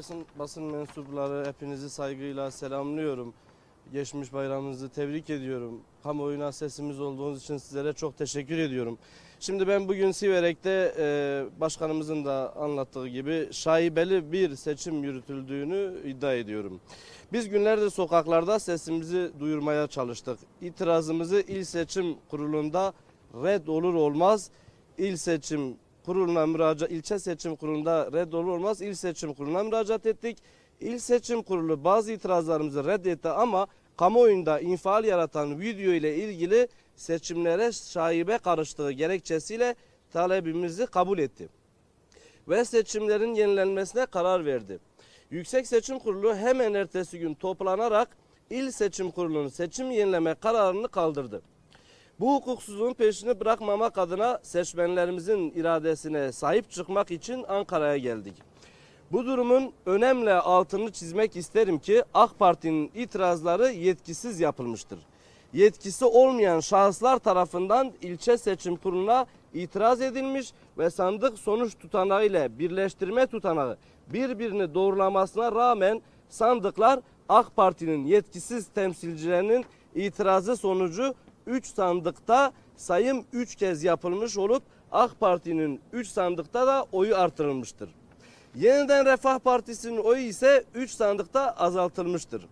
Basın, basın mensupları hepinizi saygıyla selamlıyorum. Geçmiş bayramınızı tebrik ediyorum. Kamuoyuna sesimiz olduğunuz için sizlere çok teşekkür ediyorum. Şimdi ben bugün Siverek'te e, başkanımızın da anlattığı gibi şaibeli bir seçim yürütüldüğünü iddia ediyorum. Biz günlerdir sokaklarda sesimizi duyurmaya çalıştık. İtirazımızı il seçim kurulunda red olur olmaz il seçim kuruluna müracaat, ilçe seçim kurulunda red olur olmaz il seçim kuruluna müracaat ettik. İl seçim kurulu bazı itirazlarımızı reddetti ama kamuoyunda infial yaratan video ile ilgili seçimlere şaibe karıştığı gerekçesiyle talebimizi kabul etti. Ve seçimlerin yenilenmesine karar verdi. Yüksek Seçim Kurulu hemen ertesi gün toplanarak il seçim kurulunun seçim yenileme kararını kaldırdı. Bu hukuksuzluğun peşini bırakmamak adına seçmenlerimizin iradesine sahip çıkmak için Ankara'ya geldik. Bu durumun önemli altını çizmek isterim ki AK Parti'nin itirazları yetkisiz yapılmıştır. Yetkisi olmayan şahıslar tarafından ilçe seçim kuruluna itiraz edilmiş ve sandık sonuç tutanağı ile birleştirme tutanağı birbirini doğrulamasına rağmen sandıklar AK Parti'nin yetkisiz temsilcilerinin itirazı sonucu 3 sandıkta sayım 3 kez yapılmış olup AK Parti'nin 3 sandıkta da oyu artırılmıştır. Yeniden Refah Partisi'nin oyu ise 3 sandıkta azaltılmıştır.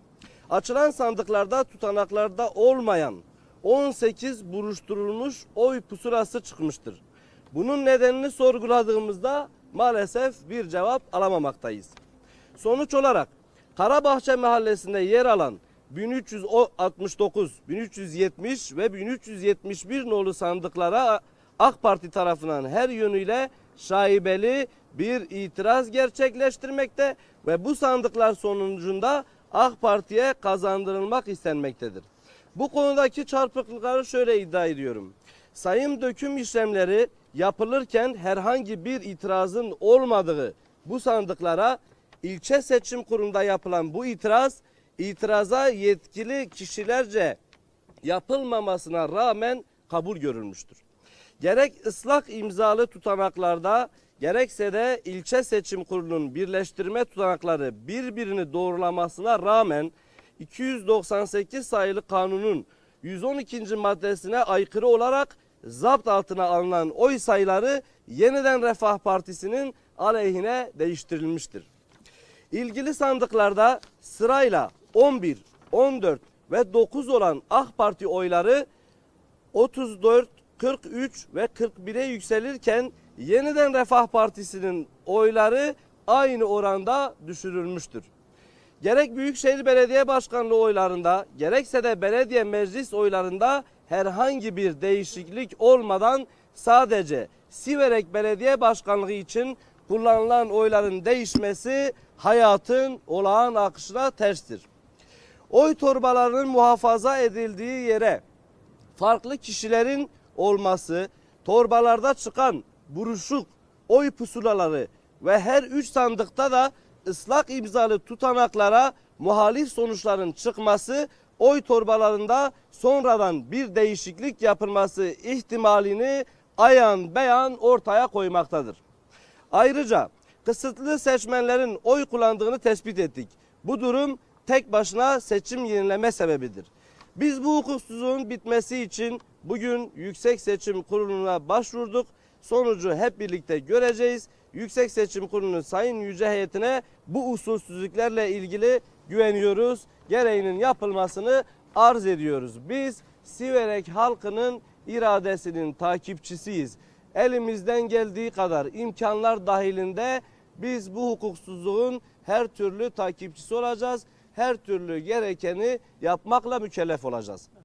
Açılan sandıklarda tutanaklarda olmayan 18 buruşturulmuş oy pusulası çıkmıştır. Bunun nedenini sorguladığımızda maalesef bir cevap alamamaktayız. Sonuç olarak Karabahçe mahallesinde yer alan 1369, 1370 ve 1371 nolu sandıklara AK Parti tarafından her yönüyle şaibeli bir itiraz gerçekleştirmekte ve bu sandıklar sonucunda AK Parti'ye kazandırılmak istenmektedir. Bu konudaki çarpıklıkları şöyle iddia ediyorum. Sayım döküm işlemleri yapılırken herhangi bir itirazın olmadığı bu sandıklara ilçe seçim kurulunda yapılan bu itiraz itiraza yetkili kişilerce yapılmamasına rağmen kabul görülmüştür. Gerek ıslak imzalı tutanaklarda gerekse de ilçe seçim kurulunun birleştirme tutanakları birbirini doğrulamasına rağmen 298 sayılı kanunun 112. maddesine aykırı olarak zapt altına alınan oy sayıları yeniden Refah Partisi'nin aleyhine değiştirilmiştir. İlgili sandıklarda sırayla 11, 14 ve 9 olan AK Parti oyları 34, 43 ve 41'e yükselirken yeniden Refah Partisi'nin oyları aynı oranda düşürülmüştür. Gerek Büyükşehir Belediye Başkanlığı oylarında gerekse de belediye meclis oylarında herhangi bir değişiklik olmadan sadece Siverek Belediye Başkanlığı için kullanılan oyların değişmesi hayatın olağan akışına terstir. Oy torbalarının muhafaza edildiği yere farklı kişilerin olması, torbalarda çıkan buruşuk oy pusulaları ve her üç sandıkta da ıslak imzalı tutanaklara muhalif sonuçların çıkması oy torbalarında sonradan bir değişiklik yapılması ihtimalini ayan beyan ortaya koymaktadır. Ayrıca kısıtlı seçmenlerin oy kullandığını tespit ettik. Bu durum tek başına seçim yenileme sebebidir. Biz bu hukuksuzluğun bitmesi için bugün Yüksek Seçim Kurulu'na başvurduk. Sonucu hep birlikte göreceğiz. Yüksek Seçim Kurulu'nun sayın yüce heyetine bu usulsüzlüklerle ilgili güveniyoruz. Gereğinin yapılmasını arz ediyoruz. Biz Siverek halkının iradesinin takipçisiyiz. Elimizden geldiği kadar imkanlar dahilinde biz bu hukuksuzluğun her türlü takipçisi olacağız. Her türlü gerekeni yapmakla mükellef olacağız.